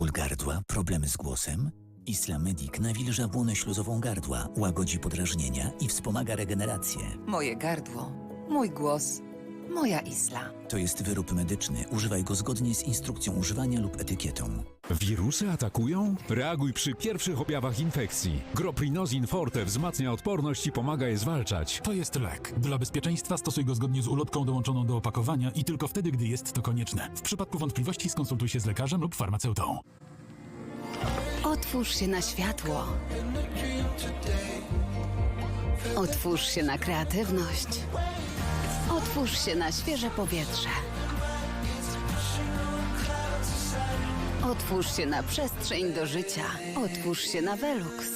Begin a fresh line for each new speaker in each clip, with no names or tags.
Ból gardła, problemy z głosem? Islamedic nawilża błonę śluzową gardła, łagodzi podrażnienia i wspomaga regenerację.
Moje gardło, mój głos, moja Isla.
To jest wyrób medyczny. Używaj go zgodnie z instrukcją używania lub etykietą.
Wirusy atakują? Reaguj przy pierwszych objawach infekcji. Groprinozin Forte wzmacnia odporność i pomaga je zwalczać.
To jest lek. Dla bezpieczeństwa stosuj go zgodnie z ulotką dołączoną do opakowania i tylko wtedy, gdy jest to konieczne. W przypadku wątpliwości skonsultuj się z lekarzem lub farmaceutą.
Otwórz się na światło. Otwórz się na kreatywność. Otwórz się na świeże powietrze. Otwórz się na przestrzeń do życia. Otwórz się na Velux.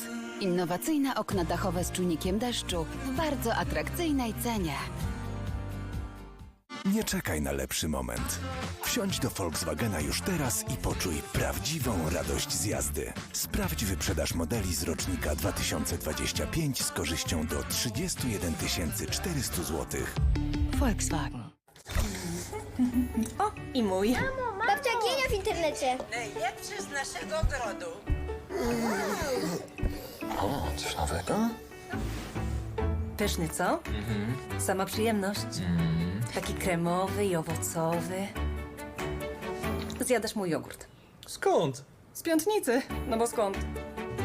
Innowacyjne okna dachowe z czujnikiem deszczu w bardzo atrakcyjnej cenie.
Nie czekaj na lepszy moment. Wsiądź do Volkswagena już teraz i poczuj prawdziwą radość z jazdy. Sprawdź wyprzedaż modeli z rocznika 2025 z korzyścią do 31 400 zł.
Volkswagen.
I mój.
Babcia Gienia w internecie.
Najlepszy z naszego ogrodu.
O, coś nowego?
Pyszny, co? Sama przyjemność. Taki kremowy i owocowy. Zjadasz mój jogurt.
Skąd?
Z piątnicy. No bo skąd?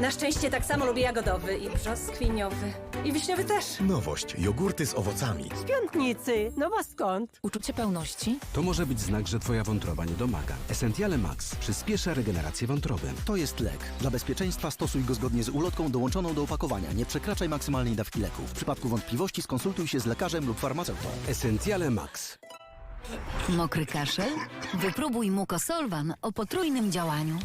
Na szczęście tak samo lubię jagodowy i brzoskwiniowy. I wiśniowy też.
Nowość. Jogurty z owocami.
Piątnicy. No bo skąd?
Uczucie pełności?
To może być znak, że twoja wątroba nie domaga. Essentiale Max przyspiesza regenerację wątroby.
To jest lek. Dla bezpieczeństwa stosuj go zgodnie z ulotką dołączoną do opakowania. Nie przekraczaj maksymalnej dawki leku. W przypadku wątpliwości skonsultuj się z lekarzem lub farmaceutą.
Essentiale Max.
Mokry kaszel? Wypróbuj Mucosolvan o potrójnym działaniu.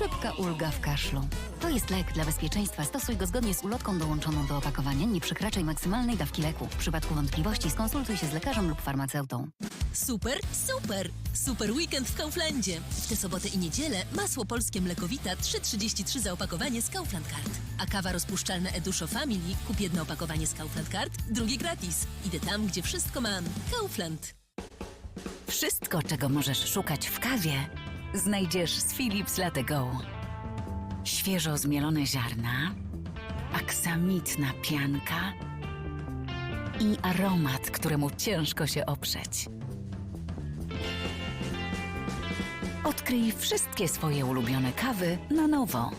Szybka ulga w kaszlu. To jest lek dla bezpieczeństwa. Stosuj go zgodnie z ulotką dołączoną do opakowania. Nie przekraczaj maksymalnej dawki leku. W przypadku wątpliwości skonsultuj się z lekarzem lub farmaceutą.
Super, super! Super weekend w Kauflandzie. W tę sobotę i niedzielę masło polskie mlekowita 3,33 za opakowanie z Kaufland Card. A kawa rozpuszczalna Eduszo Family kup jedno opakowanie z Kaufland Card, drugie gratis. Idę tam, gdzie wszystko mam. Kaufland.
Wszystko, czego możesz szukać w kawie, znajdziesz z Philips Latte Go. Świeżo zmielone ziarna, aksamitna pianka i aromat, któremu ciężko się oprzeć. Odkryj wszystkie swoje ulubione kawy na nowo.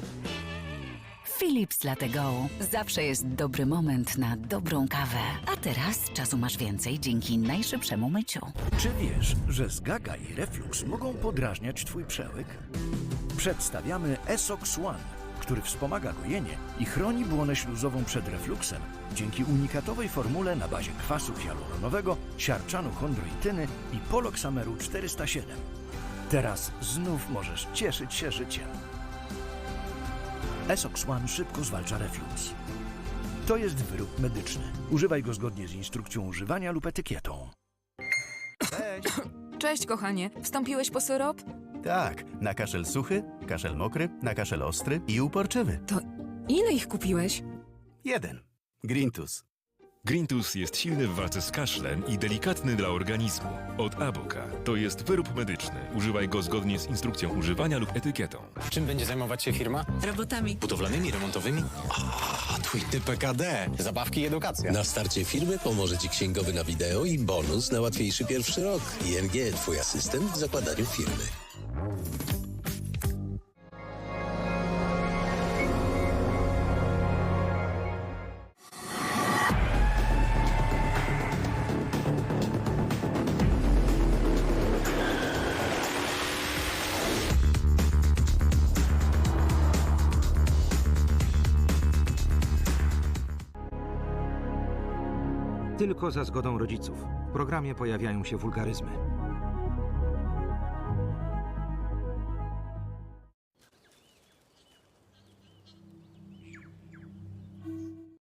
Philips Latte Go. Zawsze jest dobry moment na dobrą kawę. A teraz czasu masz więcej dzięki najszybszemu myciu.
Czy wiesz, że zgaga i reflux mogą podrażniać Twój przełyk? Przedstawiamy Esox One, który wspomaga gojenie i chroni błonę śluzową przed refluksem dzięki unikatowej formule na bazie kwasu hialuronowego, siarczanu chondroityny i poloksameru 407. Teraz znów możesz cieszyć się życiem. Esox One szybko zwalcza refluks. To jest wyrób medyczny. Używaj go zgodnie z instrukcją używania lub etykietą.
Cześć, kochanie. Wstąpiłeś po syrop?
Tak, na kaszel suchy, kaszel mokry, na kaszel ostry i uporczywy.
To ile ich kupiłeś?
Jeden. Grintus.
Grintus jest silny w walce z kaszlem i delikatny dla organizmu. Od Aboka. To jest wyrób medyczny. Używaj go zgodnie z instrukcją używania lub etykietą.
Czym będzie zajmować się firma?
Robotami.
Budowlanymi, remontowymi? A, twój typ PKD. Zabawki i edukacja.
Na starcie firmy pomoże Ci księgowy na wideo i bonus na łatwiejszy pierwszy rok. ING, Twój asystent w zakładaniu firmy.
Tylko za zgodą rodziców. W programie pojawiają się wulgaryzmy.